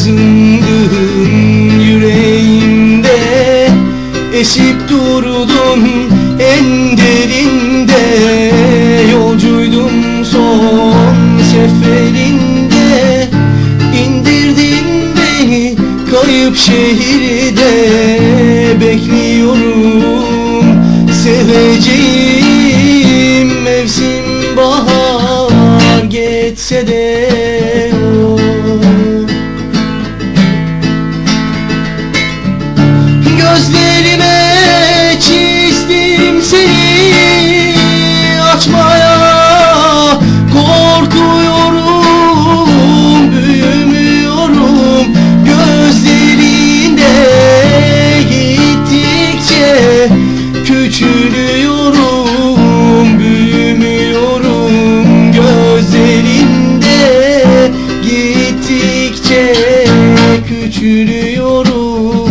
Poyrazındın yüreğimde Esip durdun en derinde. Yolcuydum son seferinde İndirdin beni kayıp şehirde. Bekliyorum seveceğim küçülüyorum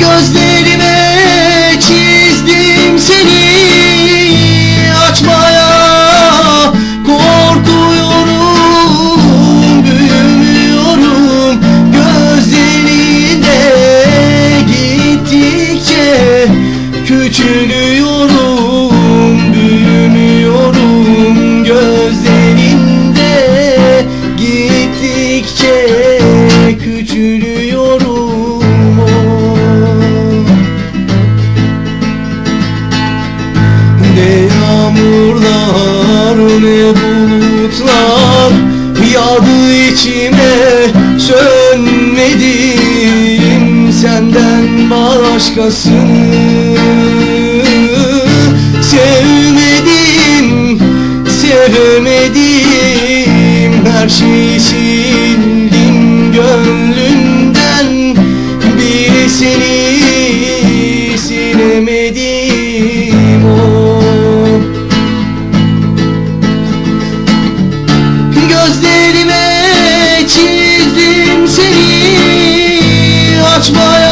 Gözlerime çizdim seni açmaya korkuyorum büyümüyorum gözlerinde gittikçe küçülüyorum büyümüyorum gözlerinde gittikçe küçülüyorum Ne yağmurlar ne bulutlar Yağdı içime sönmedim Senden başkasını. Sevmedim, sevemedim Her şeyi seni açmaya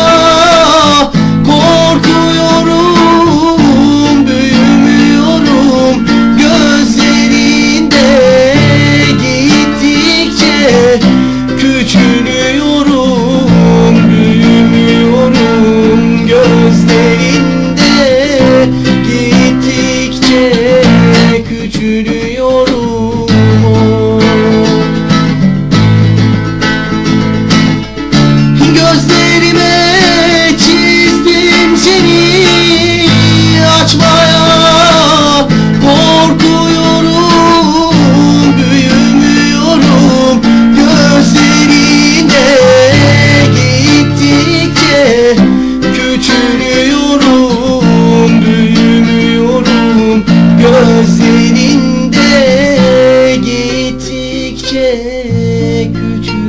özelinde gittikçe küçük